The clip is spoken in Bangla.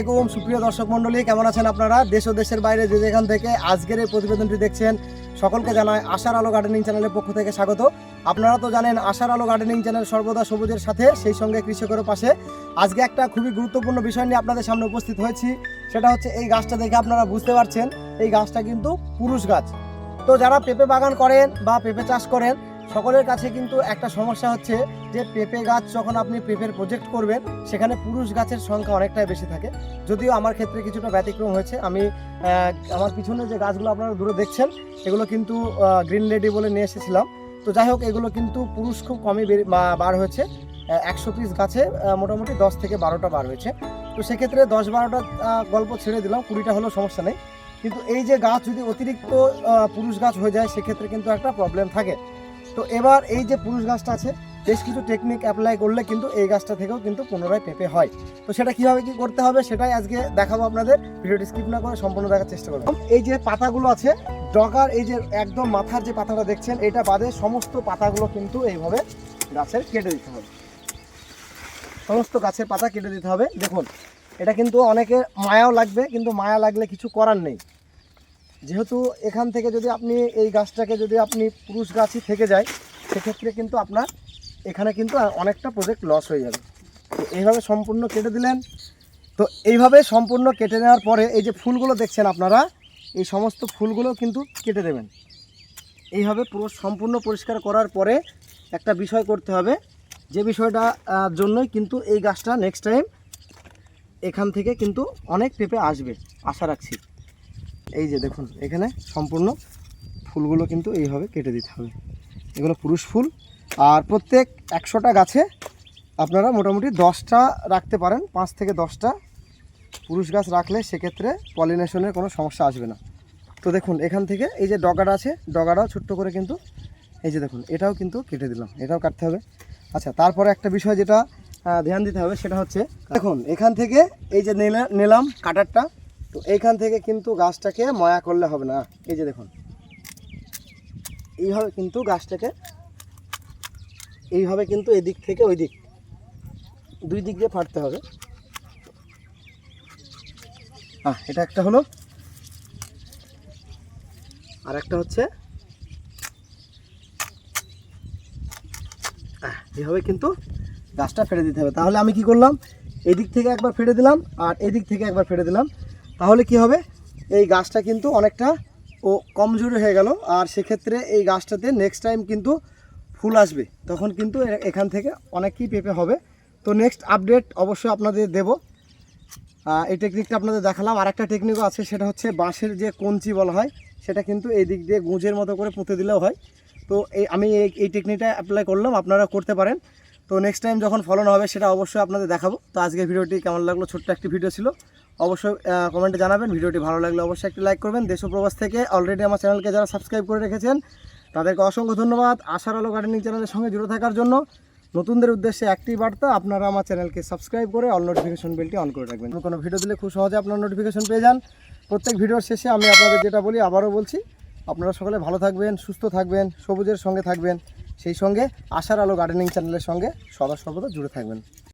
আলাইকুম, সুপ্রিয় দর্শক মণ্ডলী, কেমন আছেন আপনারা? দেশ ও দেশের বাইরে যে যেখান থেকে আজকের এই প্রতিবেদনটি দেখছেন, সকলকে জানায় আশার আলো গার্ডেনিং চ্যানেলের পক্ষ থেকে স্বাগত। আপনারা তো জানেন, আশার আলো গার্ডেনিং চ্যানেল সর্বদা সবুজের সাথে, সেই সঙ্গে কৃষকের পাশে। আজকে একটা খুবই গুরুত্বপূর্ণ বিষয় নিয়ে আপনাদের সামনে উপস্থিত হয়েছি, সেটা হচ্ছে এই গাছটা দেখে আপনারা বুঝতে পারছেন, এই গাছটা কিন্তু পুরুষ গাছ। তো যারা পেঁপে বাগান করেন বা পেঁপে চাষ করেন সকলের কাছে কিন্তু একটা সমস্যা হচ্ছে যে পেঁপে গাছ যখন আপনি পেঁপের প্রজেক্ট করবেন, সেখানে পুরুষ গাছের সংখ্যা অনেকটাই বেশি থাকে। যদিও আমার ক্ষেত্রে কিছুটা ব্যতিক্রম হয়েছে। আমি আমার পিছনে যে গাছগুলো আপনারা দূরে দেখছেন এগুলো কিন্তু গ্রিন লেডি বলে নিয়ে এসেছিলাম। তো যাই হোক, এগুলো কিন্তু পুরুষ খুব কমই বার হয়েছে। একশো পিস গাছে মোটামুটি দশ থেকে বারোটা বার হয়েছে। তো সেক্ষেত্রে দশ বারোটা গল্প ছেড়ে দিলাম, কুড়িটা হলেও সমস্যা নেই। কিন্তু এই যে গাছ যদি অতিরিক্ত পুরুষ গাছ হয়ে যায়, সেক্ষেত্রে কিন্তু একটা প্রবলেম থাকে। তো এবার এই যে পুরুষ গাছটা আছে, বেশ কিছু টেকনিক অ্যাপ্লাই করলে কিন্তু এই গাছটা থেকেও কিন্তু পুনরায় পেঁপে হয়। তো সেটা কীভাবে কি করতে হবে সেটাই আজকে দেখাবো আপনাদের। ভিডিওটি স্কিপ না করে সম্পূর্ণ দেখার চেষ্টা করব এই যে পাতাগুলো আছে, ডগার এই যে একদম মাথার যে পাতাটা দেখছেন, এটা বাদে সমস্ত পাতাগুলো কিন্তু এইভাবে গাছের কেটে দিতে হবে। সমস্ত গাছের পাতা কেটে দিতে হবে। দেখুন, এটা কিন্তু অনেকে মায়াও লাগবে, কিন্তু মায়া লাগলে কিছু করার নেই। যেহেতু এখান থেকে যদি আপনি এই গাছটাকে যদি আপনি পুরুষ গাছই থেকে যায়, সেক্ষেত্রে কিন্তু আপনার এখানে কিন্তু অনেকটা প্রজেক্ট লস হয়ে যাবে। তো এইভাবে সম্পূর্ণ কেটে দিলেন। তো এইভাবে সম্পূর্ণ কেটে নেওয়ার পরে এই যে ফুলগুলো দেখছেন আপনারা, এই সমস্ত ফুলগুলো কিন্তু কেটে দেবেন। এইভাবে পুরো সম্পূর্ণ পরিষ্কার করার পরে একটা বিষয় করতে হবে। যে বিষয়টা জন্যই কিন্তু এই গাছটা নেক্সট টাইম এখান থেকে কিন্তু অনেক পেঁপে আসবে, আশা রাখছি। এই যে দেখুন, এখানে সম্পূর্ণ ফুলগুলো কিন্তু এইভাবে কেটে দিতে হবে। এগুলো পুরুষ ফুল। আর প্রত্যেক একশোটা গাছে আপনারা মোটামুটি দশটা রাখতে পারেন, পাঁচ থেকে দশটা পুরুষ গাছ রাখলে সেক্ষেত্রে পলিনেশনের কোনো সমস্যা আসবে না। তো দেখুন, এখান থেকে এই যে ডগাটা আছে, ডগাটাও ছোট্ট করে কিন্তু এই যে দেখুন, এটাও কিন্তু কেটে দিলাম, এটাও কাটতে হবে। আচ্ছা তারপরে একটা বিষয় যেটা ধ্যান দিতে হবে সেটা হচ্ছে, দেখুন, এখান থেকে এই যে নিলা- নিলাম, কাটারটা তো এইখান থেকে কিন্তু গাছটাকে ময়া করলে হবে না। এই যে দেখুন। এইভাবে কিন্তু গাছটাকে এইভাবে কিন্তু এদিক থেকে ওই দিক দুই দিক দিয়ে ফাটতে হবে। হ্যাঁ এটা একটা হলো। আর একটা হচ্ছে আহ, এইভাবে কিন্তু গাছটা ফেলে দিতে হবে। তাহলে আমি কি করলাম? এদিক থেকে একবার ফেলে দিলাম আর এদিক থেকে একবার ফেলে দিলাম। তাহলে কি হবে? এই গাছটা কিন্তু অনেকটা ও কমজোরি হয়ে গেল, আর সেক্ষেত্রে এই গাছটাতে নেক্সট টাইম কিন্তু ফুল আসবে। তখন কিন্তু এখান থেকে অনেকই পেঁপে হবে। তো নেক্সট আপডেট অবশ্যই আপনাদের দেব। এই টেকনিকটা আপনাদের দেখালাম। আর একটা টেকনিকও আছে, সেটা হচ্ছে বাঁশের যে কঞ্চি বলা হয়, সেটা কিন্তু এই দিক দিয়ে গুঁজের মতো করে পুঁতে দিলেও হয়। তো এই, আমি এই এই টেকনিকটা অ্যাপ্লাই করলাম, আপনারা করতে পারেন। তো নেক্সট টাইম যখন ফলন হবে, সেটা অবশ্যই আপনাদের দেখাবো। তো আজকের ভিডিওটি কেমন লাগল? ছোট্ট একটি ভিডিও ছিল। অবশ্যই কমেন্টে জানাবেন। ভিডিওটি ভালো লাগলে অবশ্যই একটি লাইক করবেন। দেশ প্রবাস থেকে অলরেডি আমার চ্যানেলকে যারা সাবস্ক্রাইব করে রেখেছেন, তাদেরকে অসংখ্য ধন্যবাদ। আশার আলো গার্ডেনিং চ্যানেলের সঙ্গে জুড়ে থাকার জন্য নতুনদের উদ্দেশ্যে একটি বার্তা, আপনারা আমার চ্যানেলকে সাবস্ক্রাইব করে অল নোটিফিকেশন বেলটি অন করে রাখবেন। কোনো ভিডিও দিলে খুব সহজে আপনার নোটিফিকেশন পেয়ে যান। প্রত্যেক ভিডিওর শেষে আমি আপনাদের যেটা বলি, আবারও বলছি, আপনারা সকলে ভালো থাকবেন, সুস্থ থাকবেন, সবুজের সঙ্গে থাকবেন, সেই সঙ্গে আশার আলো গার্ডেনিং চ্যানেলের সঙ্গে সদা সর্বদা জুড়ে থাকবেন।